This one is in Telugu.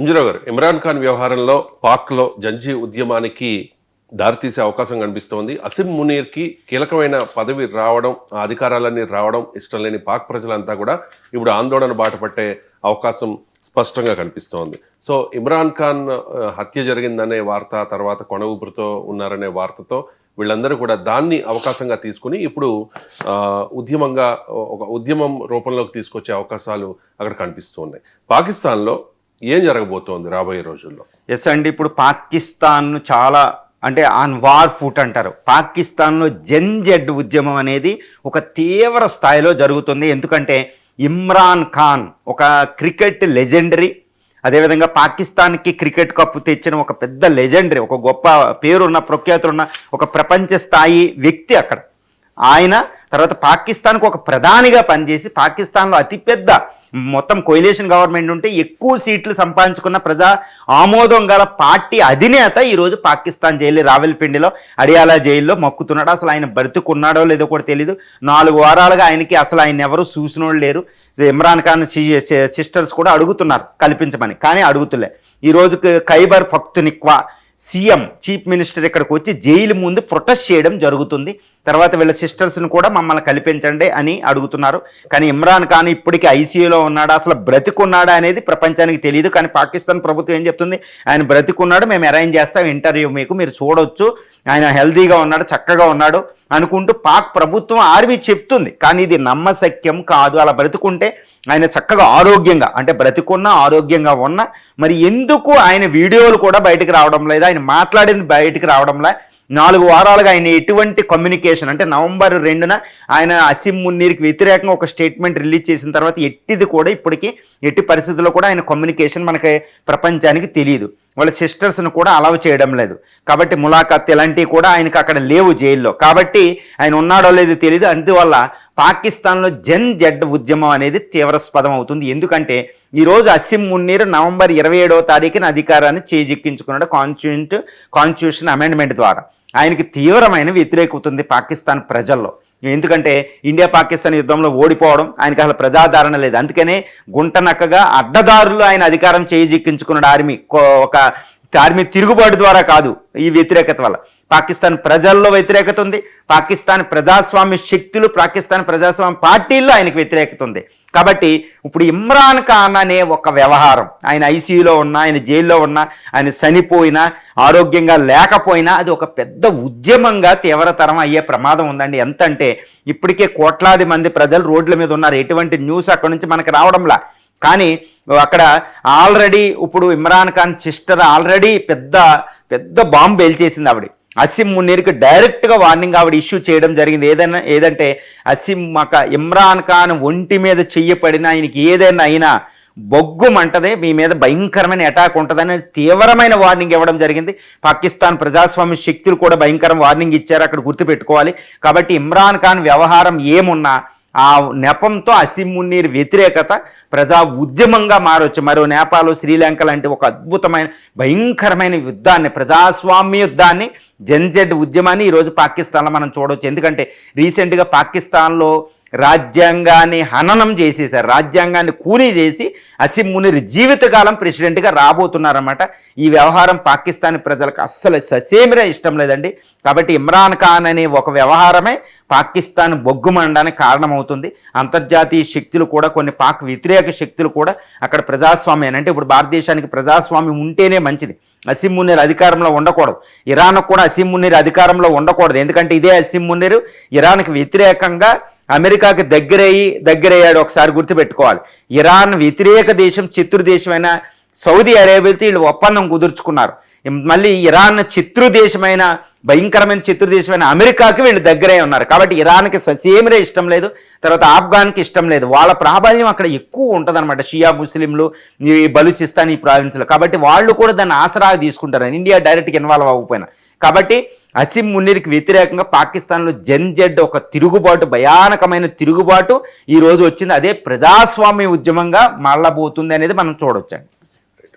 ఎంజరావు గారు ఇమ్రాన్ ఖాన్ వ్యవహారంలో పాక్లో జంజీ ఉద్యమానికి దారితీసే అవకాశం కనిపిస్తోంది. అసిమ్ మునీర్కి కీలకమైన పదవి రావడం ఆ అధికారాలన్నీ రావడం ఇష్టం లేని పాక్ ప్రజలంతా కూడా ఇప్పుడు ఆందోళన బాట పట్టే అవకాశం స్పష్టంగా కనిపిస్తోంది. సో ఇమ్రాన్ ఖాన్ హత్య జరిగిందనే వార్త తర్వాత కొన ఊపిరితో ఉన్నారనే వార్తతో వీళ్ళందరూ కూడా దాన్ని అవకాశంగా తీసుకుని ఇప్పుడు ఉద్యమంగా ఒక ఉద్యమం రూపంలోకి తీసుకొచ్చే అవకాశాలు అక్కడ కనిపిస్తూ ఉన్నాయి. పాకిస్తాన్లో ఏం జరగబోతోంది రాబోయే రోజుల్లో? ఎస్ అండి ఇప్పుడు పాకిస్తాన్ను చాలా అంటే ఆన్ వార్ ఫుట్ అంటారు. పాకిస్తాన్లో జెన్ జెడ్ ఉద్యమం అనేది ఒక తీవ్ర స్థాయిలో జరుగుతుంది. ఎందుకంటే ఇమ్రాన్ ఖాన్ ఒక క్రికెట్ లెజెండరీ అదేవిధంగా పాకిస్తాన్కి క్రికెట్ కప్పు తెచ్చిన ఒక పెద్ద లెజెండరీ ఒక గొప్ప పేరున్న ప్రఖ్యాతులున్న ఒక ప్రపంచ స్థాయి వ్యక్తి అక్కడ. ఆయన తర్వాత పాకిస్తాన్కు ఒక ప్రధానిగా పనిచేసి పాకిస్తాన్లో అతిపెద్ద మొత్తం కోయిలేషన్ గవర్నమెంట్ ఉంటే ఎక్కువ సీట్లు సంపాదించుకున్న ప్రజా ఆమోదం గల పార్టీ అధినేత ఈరోజు పాకిస్తాన్ జైలు రావెల్పిండిలో అడియాలా జైల్లో మొక్కుతున్నాడు. అసలు ఆయన బ్రతుకున్నాడో లేదో కూడా తెలియదు నాలుగు వారాలుగా ఆయనకి అసలు ఆయన ఎవరు చూసినోళ్ళు లేరు. ఇమ్రాన్ ఖాన్ సిస్టర్స్ కూడా అడుగుతున్నారు కల్పించమని కానీ అడుగుతులే. ఈరోజు Khyber Pakhtunkhwa CM chief minister ఇక్కడికి వచ్చి జైలు ముందు ప్రొటెస్ట్ చేయడం జరుగుతుంది. తర్వాత వీళ్ళ సిస్టర్స్ని కూడా మమ్మల్ని కల్పించండి అని అడుగుతున్నారు. కానీ ఇమ్రాన్ ఖాన్ ఇప్పటికీ ఐసీయూలో ఉన్నాడా? అసలు బ్రతికున్నాడా అనేది ప్రపంచానికి తెలియదు కానీ పాకిస్తాన్ ప్రభుత్వం ఏం చెప్తుంది? ఆయన బ్రతికున్నాడు మేము అరేంజ్ చేస్తాం ఇంటర్వ్యూ మీకు మీరు చూడొచ్చు. ఆయన హెల్తీగా ఉన్నాడు చక్కగా ఉన్నాడు అనుకుంటూ పాక్ ప్రభుత్వం ఆర్వి చెప్తుంది. కానీ ఇది నమ్మశక్యం కాదు. అలా బ్రతుకుంటే ఆయన చక్కగా ఆరోగ్యంగా అంటే బ్రతికున్న ఆరోగ్యంగా ఉన్న మరి ఎందుకు ఆయన వీడియోలు కూడా బయటకు రావడం లేదు? ఆయన మాట్లాడింది బయటకు రావడంలే నాలుగు వారాలుగా ఆయన ఎటువంటి కమ్యూనికేషన్ అంటే నవంబర్ రెండున ఆయన అసిం మున్నీర్కి వ్యతిరేకంగా ఒక స్టేట్మెంట్ రిలీజ్ చేసిన తర్వాత ఎట్టిది కూడా ఇప్పటికీ ఎట్టి పరిస్థితుల్లో కూడా ఆయన కమ్యూనికేషన్ మనకి ప్రపంచానికి తెలియదు వాళ్ళ సిస్టర్స్ను కూడా అలవ్ చేయడం లేదు. కాబట్టి ములాఖాత్ ఇలాంటివి కూడా ఆయనకు అక్కడ లేవు జైల్లో. కాబట్టి ఆయన ఉన్నాడో లేదో తెలియదు అందువల్ల పాకిస్తాన్లో జన్ జడ్ ఉద్యమం అనేది తీవ్రస్పదం అవుతుంది. ఎందుకంటే ఈరోజు అసిం మున్నీర్ నవంబర్ ఇరవై ఏడవ తారీఖున అధికారాన్ని చేజిక్కించుకున్నాడు కాన్స్టిట్యూంట్ కాన్స్టిట్యూషన్ అమెండ్మెంట్ ద్వారా. ఆయనకి తీవ్రమైన వ్యతిరేకత ఉంది పాకిస్తాన్ ప్రజల్లో. ఎందుకంటే ఇండియా పాకిస్తాన్ యుద్ధంలో ఓడిపోవడం ఆయనకి అసలు ప్రజాదరణ లేదు. అందుకనే గుంటనక్కగా అడ్డదారులు ఆయన అధికారం చేజిక్కించుకున్నాడు. ఆర్మీ కో- ఒక ఆర్మీ తిరుగుబాటు ద్వారా కాదు ఈ వ్యతిరేకత వల్ల. పాకిస్తాన్ ప్రజల్లో వ్యతిరేకత ఉంది. పాకిస్తాన్ ప్రజాస్వామ్య శక్తులు పాకిస్తాన్ ప్రజాస్వామ్య పార్టీల్లో ఆయనకు వ్యతిరేకత ఉంది. కాబట్టి ఇప్పుడు ఇమ్రాన్ ఖాన్ అనే ఒక వ్యవహారం ఆయన ఐసీయూలో ఉన్నా ఆయన జైల్లో ఉన్నా ఆయన చనిపోయినా ఆరోగ్యంగా లేకపోయినా అది ఒక పెద్ద ఉద్యమంగా తీవ్రతరం అయ్యే ప్రమాదం ఉందండి. ఎంత అంటే ఇప్పటికే కోట్లాది మంది ప్రజలు రోడ్ల మీద ఉన్నారు. ఎటువంటి న్యూస్ అక్కడ నుంచి మనకు రావడంలా. కానీ అక్కడ ఆల్రెడీ ఇప్పుడు ఇమ్రాన్ ఖాన్ సిస్టర్ ఆల్రెడీ పెద్ద పెద్ద బాంబు పేల్చేసింది ఆవిడ. అసిం మున్నీర్కి డైరెక్ట్గా వార్నింగ్ ఆవిడ ఇష్యూ చేయడం జరిగింది. ఏదైనా ఏదంటే అసిం మాక ఇమ్రాన్ ఖాన్ ఒంటి మీద చెయ్యపడిన ఆయనకి ఏదైనా అయినా బొగ్గుమంటది మీ మీద భయంకరమైన అటాక్ ఉంటుందని తీవ్రమైన వార్నింగ్ ఇవ్వడం జరిగింది. పాకిస్తాన్ ప్రజాస్వామ్య శక్తులు కూడా భయంకరం వార్నింగ్ ఇచ్చారు అక్కడ గుర్తుపెట్టుకోవాలి. కాబట్టి ఇమ్రాన్ ఖాన్ వ్యవహారం ఏమున్నా ఆ నెపంతో అసిం మున్నీర్ వ్యతిరేకత ప్రజా ఉద్యమంగా మారొచ్చు. మరో నేపాల్ శ్రీలంక లాంటి ఒక అద్భుతమైన భయంకరమైన యుద్ధాన్ని ప్రజాస్వామ్య యుద్ధాన్ని జెన్జెడ్ ఉద్యమాన్ని ఈరోజు పాకిస్తాన్లో మనం చూడవచ్చు ఎందుకంటే రీసెంట్గా పాకిస్తాన్లో రాజ్యాంగాన్ని హననం చేసేసారు రాజ్యాంగాన్ని కూలీ చేసి అసిమ్ మునిర్ జీవితకాలం ప్రెసిడెంట్గా రాబోతున్నారన్నమాట. ఈ వ్యవహారం పాకిస్తాన్ ప్రజలకు అస్సలు ససేమిరా ఇష్టం లేదండి. కాబట్టి ఇమ్రాన్ ఖాన్ అనే ఒక వ్యవహారమే పాకిస్తాన్ బొగ్గుమండడానికి కారణమవుతుంది. అంతర్జాతీయ శక్తులు కూడా కొన్ని పాక్ వ్యతిరేక శక్తులు కూడా అక్కడ ప్రజాస్వామ్యం అంటే ఇప్పుడు భారతదేశానికి ప్రజాస్వామ్యం ఉంటేనే మంచిది. అసిం మునీర్ అధికారంలో ఉండకూడదు. ఇరాన్కు కూడా అసిం మునీర్ అధికారంలో ఉండకూడదు. ఎందుకంటే ఇదే అసిం మునీర్ ఇరాన్కి వ్యతిరేకంగా అమెరికాకి దగ్గరయ్యి దగ్గరయ్యాడు ఒకసారి గుర్తుపెట్టుకోవాలి. ఇరాన్ వ్యతిరేక దేశం శత్రు దేశమైన సౌదీ అరేబియాతో వీళ్ళు ఒప్పందం కుదుర్చుకున్నారు. మళ్ళీ ఇరాన్ శత్రు దేశమైన భయంకరమైన శత్రు దేశమైన అమెరికాకి వీళ్ళు దగ్గరే ఉన్నారు. కాబట్టి ఇరాన్కి ససేమిరే ఇష్టం లేదు తర్వాత ఆఫ్ఘాన్కి ఇష్టం లేదు. వాళ్ళ ప్రాబల్యం అక్కడ ఎక్కువ ఉంటుందన్నమాట. షియా ముస్లింలు ఈ బలూచిస్తాన్ ఈ ప్రావిన్స్లో. కాబట్టి వాళ్ళు కూడా దాన్ని ఆసరా తీసుకుంటారు. ఇండియా డైరెక్ట్గా ఇన్వాల్వ్ అవ్వకపోయినా. కాబట్టి అసిం మున్నీర్కి వ్యతిరేకంగా పాకిస్తాన్లో జన్ జెడ్ ఒక తిరుగుబాటు భయానకమైన తిరుగుబాటు ఈ రోజు వచ్చింది. అదే ప్రజాస్వామ్య ఉద్యమంగా మళ్ళబోతుంది అనేది మనం చూడొచ్చండి.